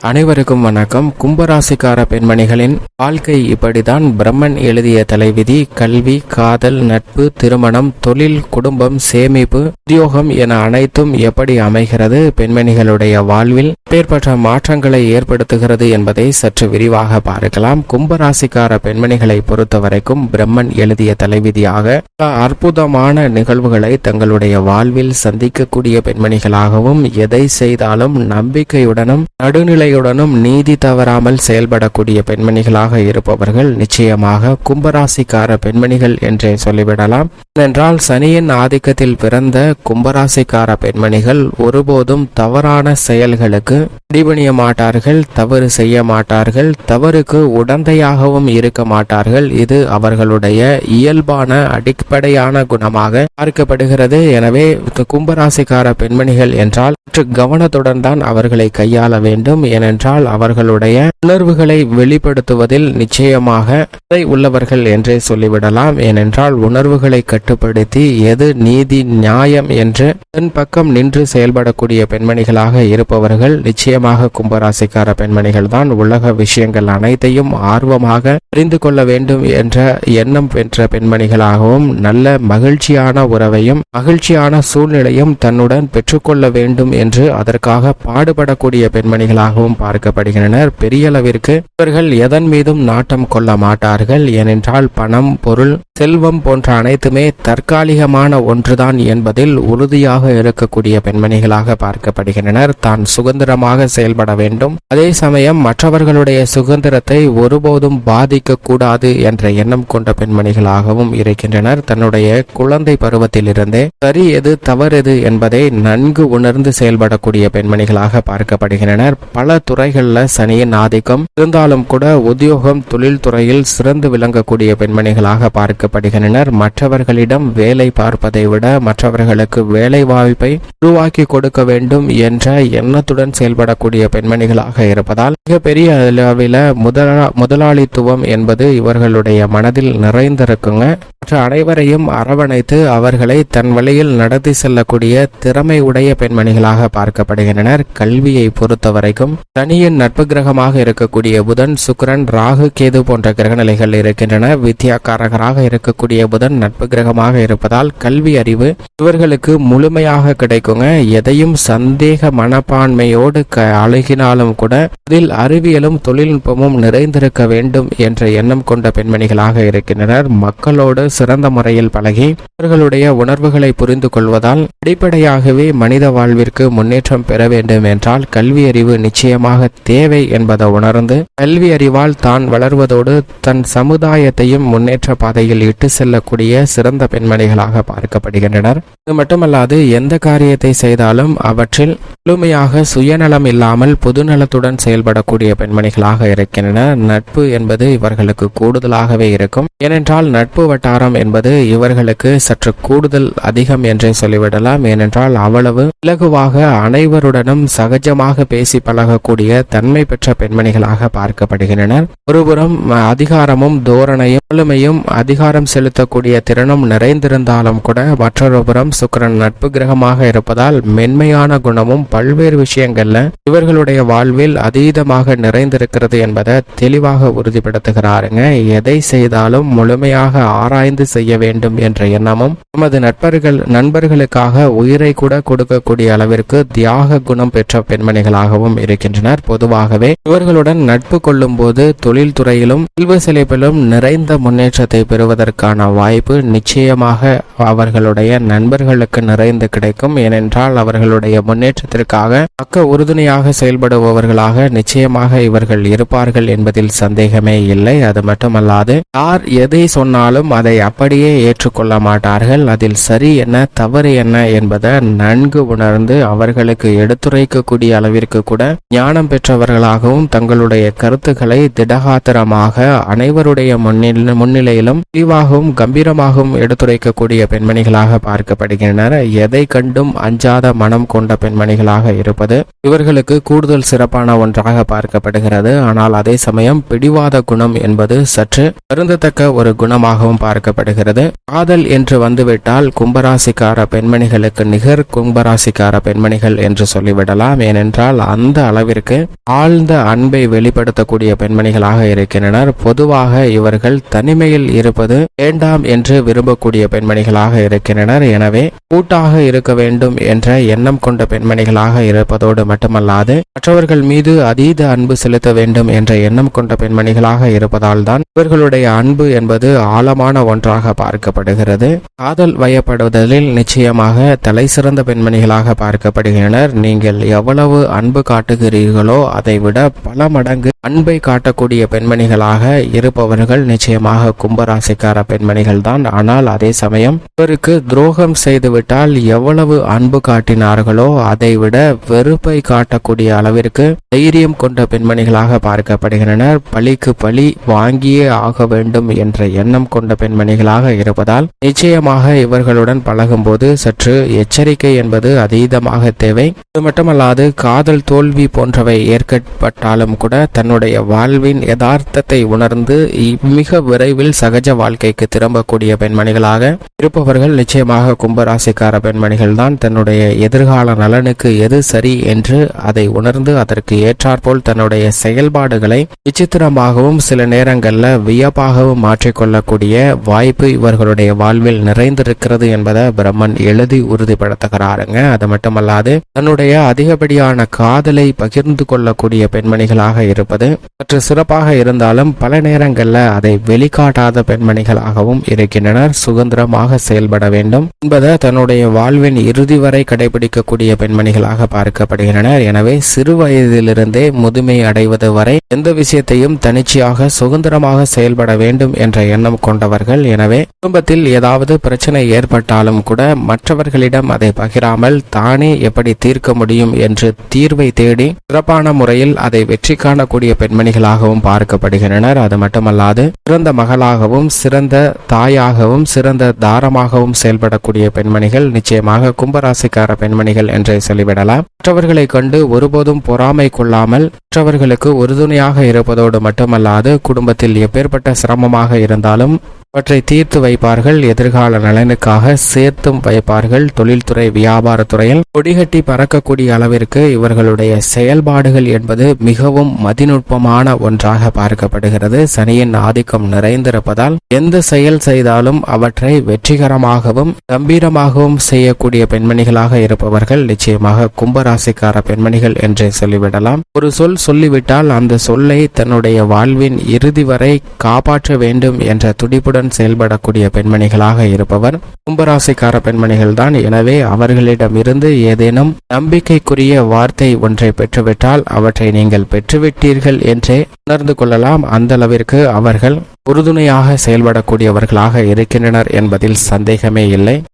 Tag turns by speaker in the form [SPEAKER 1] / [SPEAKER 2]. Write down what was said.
[SPEAKER 1] அனைவருக்கும் வணக்கம். கும்பராசிக்கார பெண்மணிகளின் வாழ்க்கை இப்படிதான். பிரம்மன் எழுதிய தலைவிதி கல்வி காதல் நட்பு திருமணம் தொழில் குடும்பம் சேமிப்பு உத்தியோகம் என அனைத்தும் எப்படி அமைகிறது? பெண்மணிகளுடைய வாழ்வில் பேர்பட்ட மாற்றங்களை ஏற்படுத்துகிறது என்பதை சற்று விரிவாக பார்க்கலாம். கும்பராசிக்கார பெண்மணிகளை பொறுத்தவரைக்கும் பிரம்மன் எழுதிய தலைவிதியாக அற்புதமான நிகழ்வுகளை தங்களுடைய வாழ்வில் சந்திக்கக்கூடிய பெண்மணிகளாகவும் எதை செய்தாலும் நம்பிக்கையுடனும் நடுநிலை நடுநிலையுடனும் நீதி தவறாமல் செயல்படக்கூடிய பெண்மணிகளாக இருப்பவர்கள் நிச்சயமாக கும்பராசிக்கார பெண்மணிகள் என்றே சொல்லிவிடலாம். ஏனென்றால் சனியின் ஆதிக்கத்தில் பிறந்த கும்பராசிக்கார பெண்மணிகள் ஒருபோதும் தவறான செயல்களுக்கு அடிபணிய மாட்டார்கள் தவறு செய்ய மாட்டார்கள் தவறுக்கு உடந்தையாகவும் இருக்க மாட்டார்கள். இது அவர்களுடைய இயல்பான அடிப்படையான குணமாக பார்க்கப்படுகிறது. எனவே கும்பராசிக்கார பெண்மணிகள் என்றால் சற்று கவனத்துடன் தான் அவர்களை கையாள வேண்டும். ஏனென்றால் அவர்களுடைய உணர்வுகளை வெளிப்படுத்துவதில் நிச்சயமாக உள்ளவர்கள் என்றே சொல்லிவிடலாம். ஏனென்றால் உணர்வுகளை கட்டுப்படுத்தி எது நீதி நியாயம் என்று தன் பக்கம் நின்று செயல்படக்கூடிய பெண்மணிகளாக இருப்பவர்கள் நிச்சயமாக கும்பராசிக்கார பெண்மணிகள் தான். உலக விஷயங்கள் அனைத்தையும் ஆர்வமாக அறிந்து கொள்ள வேண்டும் என்ற எண்ணம் பெற்ற பெண்மணிகளாகவும் நல்ல மகிழ்ச்சியான உறவையும் மகிழ்ச்சியான சூழ்நிலையும் தன்னுடன் பெற்றுக்கொள்ள வேண்டும் என்று அதற்காக பாடுபடக்கூடிய பெண்மணிகளாகவும் பார்க்கப்படுகின்றனர். பெரிய அளவிற்கு இவர்கள் எதன் மீதும் நாட்டம் கொள்ள மாட்டார்கள். ஏனென்றால் பணம் பொருள் செல்வம் போன்ற அனைத்துமே தற்காலிகமான ஒன்றுதான் என்பதில் உறுதியாக இருக்கக்கூடிய பெண்மணிகளாக பார்க்கப்படுகின்றனர். தான் சுதந்திரமாக செயல்பட வேண்டும். அதே சமயம் மற்றவர்களுடைய சுதந்திரத்தை ஒருபோதும் பாதிக்க கூடாது என்ற எண்ணம் கொண்ட பெண்மணிகளாகவும் இருக்கின்றனர். தன்னுடைய குழந்தை பருவத்திலிருந்தே சரி எது தவறு என்பதை நன்கு உணர்ந்து செயல்படக்கூடிய பெண்மணிகளாக பார்க்கப்படுகின்றனர். பல துறைகளில் சனியின் ஆதிக்கம் இருந்தாலும் கூட உத்தியோகம் தொழில் துறையில் சிறந்து விளங்கக்கூடிய பெண்மணிகளாக பார்க்கப்படுகின்றனர். மற்றவர்களின் அவர்களிடம் வேலை பார்ப்பதை விட மற்றவர்களுக்கு வேலை வாய்ப்பை உருவாக்கி கொடுக்க வேண்டும் என்ற எண்ணத்துடன் செயல்படக்கூடிய பெண்மணிகளாக இருப்பதால் மிகப்பெரிய அளவில் முதலா முதலாளித்துவம் என்பது இவர்களுடைய மனதில் நிறைந்திருக்குங்க. மற்ற அனைவரையும் அரவணைத்து அவர்களை தன் வழியில் நடத்தி செல்லக்கூடிய திறமை உடைய பெண்மணிகளாக பார்க்கப்படுகின்றனர். கல்வியை பொறுத்தவரைக்கும் தனியின் நட்பு கிரகமாக இருக்கக்கூடிய புதன் சுக்கிரன் ராகு கேது போன்ற கிரகநிலைகள் இருக்கின்றன. வித்யாக்காரகராக இருக்கக்கூடிய புதன் நட்பு கிரகம் அதிகமாக இருப்பதால் கல்வி அறிவு இவர்களுக்கு முழுமையாக கிடைக்குங்க. எதையும் சந்தேக மனப்பான்மையோடு க அழுகினாலும் கூட அதில் அறிவியலும் தொழில்நுட்பமும் நிறைந்திருக்க வேண்டும் என்ற எண்ணம் கொண்ட பெண்மணிகளாக இருக்கின்றனர். மக்களோடு சிறந்த முறையில் பழகி அவர்களுடைய உணர்வுகளை புரிந்து கொள்வதால் அடிப்படையாகவே மனித வாழ்விற்கு முன்னேற்றம் பெற வேண்டும் என்றால் கல்வி அறிவு நிச்சயமாக தேவை என்பதை உணர்ந்து கல்வி அறிவால் தான் வளர்வதோடு தன் சமுதாயத்தையும் முன்னேற்ற பாதையில் இட்டு செல்லக்கூடிய சிறந்த பெண்மணிகளாக பார்க்கப்படுகின்றனர். இது மட்டுமல்லாது எந்த காரியத்தை செய்தாலும் அவற்றில் முழுமையாக சுயநலம் இல்லாமல் பொதுநலத்துடன் செயல்படக்கூடிய பெண்மணிகளாக இருக்கின்றனர் நட்பு என்பது இவர்களுக்கு கூடுதலாகவே இருக்கும். ஏனென்றால் நட்பு வட்டாரம் என்பது இவர்களுக்கு சற்று கூடுதல் அதிகம் என்றே சொல்லிவிடலாம். ஏனென்றால் அவ்வளவு இலகுவாக அனைவருடனும் சகஜமாக பேசி பழகக்கூடிய தன்மை பெற்ற பெண்மணிகளாக பார்க்கப்படுகின்றனர். ஒருபுறம் அதிகாரமும் தோரணையும் ஆளுமையும் அதிகாரம் செலுத்தக்கூடிய திறனும் நிறைந்திருந்தாலும் கூட மற்றொரு புறம் சுக்கிரன் நட்பு கிரகமாக இருப்பதால் மென்மையான குணமும் பல்வேறு விஷயங்கள்ல இவர்களுடைய வாழ்வில் அதீதமாக நிறைந்திருக்கிறது என்பதை தெளிவாக உறுதிப்படுத்துகிறாருங்க. எதை செய்தாலும் முழுமையாக ஆராய்ந்து செய்ய வேண்டும் என்ற எண்ணமும் நமது நட்பர்கள் நண்பர்களுக்காக உயிரை கூட கொடுக்கக்கூடிய அளவிற்கு தியாக குணம் பெற்ற பெண்மணிகளாகவும் இருக்கின்றனர். பொதுவாகவே இவர்களுடன் நட்பு கொள்ளும் போது தொழில்துறையிலும் செல்வ செழிப்பிலும் நிறைந்த முன்னேற்றத்தை பெறுவதற்கான வாய்ப்பு நிச்சயம் நிச்சயமாக அவர்களுடைய நண்பர்களுக்கு நிறைந்து கிடைக்கும். ஏனென்றால் அவர்களுடைய முன்னேற்றத்திற்காக பக்க உறுதுணையாக செயல்படுபவர்களாக நிச்சயமாக இவர்கள் இருப்பார்கள் என்பதில் சந்தேகமே இல்லை. அது மட்டுமல்லாது யார் எதை சொன்னாலும் அதை அப்படியே ஏற்றுக்கொள்ள மாட்டார்கள். அதில் சரி என்ன தவறு என்ன என்பதை நன்கு உணர்ந்து அவர்களுக்கு எடுத்துரைக்கக்கூடிய அளவிற்கு கூட ஞானம் பெற்றவர்களாகவும் தங்களுடைய கருத்துக்களை திடகாத்திரமாக அனைவருடைய முன்னிலையிலும் தெளிவாகவும் கம்பீரமாகவும் எடுத்துரைக்கக்கூடிய பெண்மணிகளாக பார்க்கப்படுகின்றனர் எதை கண்டும் அஞ்சாத மனம் கொண்ட பெண்மணிகளாக இருப்பது இவர்களுக்கு கூடுதல் சிறப்பான ஒன்றாக பார்க்கப்படுகிறது. ஆனால் அதே சமயம் பிடிவாத குணம் என்பது சற்று வருந்தத்தக்க ஒரு குணமாகவும் பார்க்கப்படுகிறது. காதல் என்று வந்துவிட்டால் கும்பராசிக்கார பெண்மணிகளுக்கு நிகர் கும்பராசிக்கார பெண்மணிகள் என்று சொல்லிவிடலாம். ஏனென்றால் அந்த அளவிற்கு ஆழ்ந்த அன்பை வெளிப்படுத்தக்கூடிய பெண்மணிகளாக இருக்கின்றனர். பொதுவாக இவர்கள் தனிமையில் இருப்பது வேண்டாம் என்று விரும்பக்கூடிய பெண்மணிகளாக இருக்கின்றனர். எனவே கூட்டாக இருக்க வேண்டும் என்ற எண்ணம் கொண்ட பெண்மணிகளாக இருப்பதோடு மட்டுமல்லாது மற்றவர்கள் மீது அதீத அன்பு செலுத்த வேண்டும் என்ற எண்ணம் கொண்ட பெண்மணிகளாக இருப்பதால் தான் இவர்களுடைய அன்பு என்பது ஆழமான ஒன்றாக பார்க்கப்படுகிறது. காதல் வயப்படுவதில் நிச்சயமாக தலை சிறந்த பெண்மணிகளாக பார்க்கப்படுகின்றனர். நீங்கள் எவ்வளவு அன்பு காட்டுகிறீர்களோ அதைவிட பல மடங்கு அன்பை காட்டக்கூடிய பெண்மணிகளாக இருப்பவர்கள் நிச்சயமாக கும்பராசிக்கார பெண்மணிகள் தான் ஆனால் அதே சமயம் இவருக்கு துரோகம் செய்துவிட்டால் எவ்வளவு அன்பு காட்டினார்களோ அதைவிட வெறுப்பை காட்டக்கூடிய அளவிற்கு தைரியம் கொண்ட பெண்மணிகளாக பார்க்கப்படுகின்றனர். பழிக்கு பழி வாங்கியே ஆக வேண்டும் என்ற எண்ணம் கொண்ட பெண்மணிகளாக இருப்பதால் நிச்சயமாக இவர்களுடன் பழகும்போது சற்று எச்சரிக்கை என்பது அதீதமாக தேவை. அது மட்டுமல்லாது காதல் தோல்வி போன்றவை ஏற்கப்பட்டாலும் கூட தன்னுடைய வாழ்வின் யதார்த்தத்தை உணர்ந்து மிக விரைவில் சகஜ வாழ்க்கைக்கு திரும்பக்கூடிய பெண்மணிகள் பெண்மணிகளாக இருப்பவர்கள் நிச்சயமாக கும்பராசிக்கார பெண்மணிகள் தான் தன்னுடைய எதிர்கால நலனுக்கு எது சரி என்று அதை உணர்ந்து அதற்கு ஏற்றாற்போல் தன்னுடைய செயல்பாடுகளை விசித்திரமாகவும் சில நேரங்களில் வியப்பாகவும் மாற்றிக்கொள்ளக்கூடிய வாய்ப்பு இவர்களுடைய வாழ்வில் நிறைந்திருக்கிறது என்பதை பிரம்மன் எழுதி உறுதிப்படுத்துகிறாருங்க. அது மட்டுமல்லாது தன்னுடைய அதிகப்படியான காதலை பகிர்ந்து கொள்ளக்கூடிய பெண்மணிகளாக இருப்பது சற்று சிறப்பாக இருந்தாலும் பல நேரங்களில் அதை வெளிக்காட்டாத பெண்மணிகளாகவும் இருக்கின்றனர். சுதந்திரமாக செயல்பட வேண்டும் என்பதை தன்னுடைய வாழ்வின் இறுதி வரை கடைபிடிக்கக்கூடிய பெண்மணிகளாக பார்க்கப்படுகின்றனர். எனவே சிறு வயதிலிருந்தே முதுமை அடைவது வரை எந்த விஷயத்தையும் தனிச்சையாக சுதந்திரமாக செயல்பட வேண்டும் என்ற எண்ணம் கொண்டவர்கள். எனவே குடும்பத்தில் ஏதாவது பிரச்சனை ஏற்பட்டாலும் கூட மற்றவர்களிடம் அதை பகிராமல் தானே எப்படி தீர்க்க முடியும் என்று தீர்வை தேடி சிறப்பான முறையில் அதை வெற்றி காணக்கூடிய பெண்மணிகளாகவும் பார்க்கப்படுகின்றனர். அது மட்டுமல்லாது சிறந்த மகளாகவும் சிறந்த தாயாகவும் சிறந்த தாரமாகவும் செயல்படக்கூடிய பெண்மணிகள் நிச்சயமாக கும்பராசிக்கார பெண்மணிகள் என்றே சொல்லிவிடலாம். மற்றவர்களை கண்டு ஒருபோதும் பொறாமை கொள்ளாமல் மற்றவர்களுக்கு உறுதுணையாக இருப்பதோடு மட்டுமல்லாது குடும்பத்தில் எப்பேற்பட்ட சிரமமாக இருந்தாலும் அவற்றை தீர்த்து வைப்பார்கள் எதிர்கால நலனுக்காக சேர்த்தும் வைப்பார்கள் தொழில்துறை வியாபாரத்துறையில். கொடிகட்டி பறக்கக்கூடிய அளவிற்கு இவர்களுடைய செயல்பாடுகள் என்பது மிகவும் மதிநுட்பமான ஒன்றாக பார்க்கப்படுகிறது. சனியின் ஆதிக்கம் நிறைந்திருப்பதால் எந்த செயல் செய்தாலும் அவற்றை வெற்றிகரமாகவும் கம்பீரமாகவும் செய்யக்கூடிய பெண்மணிகளாக இருப்பவர்கள் நிச்சயமாக கும்பராசிக்கார பெண்மணிகள் என்றே சொல்லிவிடலாம். ஒரு சொல் சொல்லிவிட்டால் அந்த சொல்லை தன்னுடைய வாழ்வின் இறுதி வரை காப்பாற்ற வேண்டும் என்ற துடிப்புடன் செயல்படக்கூடிய பெண்மணிகளாக இருப்பவர். கும்பராசிக்கார பெண்மணிகள் தான் எனவே அவர்களிடமிருந்து ஏதேனும் நம்பிக்கைக்குரிய வார்த்தை ஒன்றை பெற்றுவிட்டால் அவற்றை நீங்கள் பெற்றுவிட்டீர்கள் என்றே உணர்ந்து கொள்ளலாம். அந்த அளவிற்கு அவர்கள் உறுதுணையாக செயல்படக்கூடியவர்களாக இருக்கின்றனர் என்பதில் சந்தேகமே இல்லை.